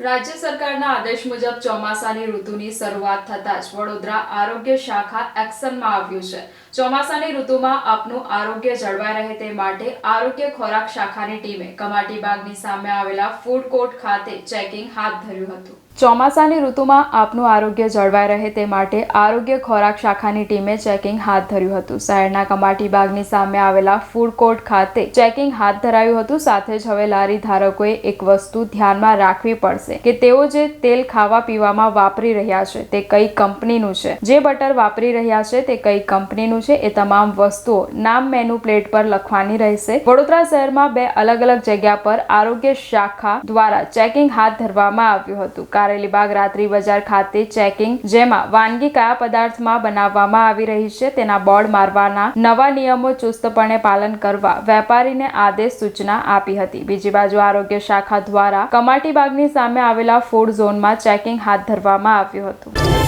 રાજ્ય સરકારના આદેશ મુજબ ચોમાસાની ઋતુની શરૂઆત થતાં જ વડોદરા આરોગ્ય શાખા એક્શનમાં આવ્યું છે. ચોમાસાની ઋતુમાં આપનું આરોગ્ય જળવાઈ રહે તે માટે આરોગ્ય ખોરાક શાખાની ટીમે કમાટી બાગની સામે આવેલા ફૂડ કોર્ટ ખાતે ચેકિંગ હાથ ધર્યું હતું. ચોમાસાની ઋતુમાં આપનું આરોગ્ય જળવાઈ રહે તે માટે આરોગ્ય ખોરાક શાખાની ટીમે ચેકિંગ હાથ ધર્યું હતું. શહેરના કમાટી બાગની સામે આવેલા ફૂડ કોર્ટ ખાતે ચેકિંગ હાથ ધરાયું હતું. સાથે જ હવે લારી ધારકોએ એક વસ્તુ ધ્યાનમાં રાખવી પડશે. કે તેઓ જે તેલ ખાવા પીવામાં વાપરી રહ્યા છે, તે કઈ કંપનીનું છે. જે બટર વાપરી રહ્યા છે, તે કઈ કંપનીનું છે, એ તમામ વસ્તુઓ નામ મેનુ પ્લેટ પર લખવાની રહેશે. વડોદરા શહેરમાં બે અલગ અલગ જગ્યા પર આરોગ્ય શાખા દ્વારા ચેકિંગ હાથ ધરવામાં આવ્યું હતું. કારેલીબાગ રાત્રિ બજાર ખાતે ચેકિંગ, જેમાં વાનગી કયા પદાર્થમાં બનાવવામાં આવી રહી છે, તેના બોર્ડ મારવાના નવા નિયમો ચુસ્તપણે પાલન કરવા વેપારીને આદેશ સૂચના આપી હતી. બીજી બાજુ આરોગ્ય શાખા દ્વારા કમાટી બાગની સામે આવેલા ફૂડ ઝોનમાં ચેકિંગ હાથ ધરવામાં આવ્યું હતું.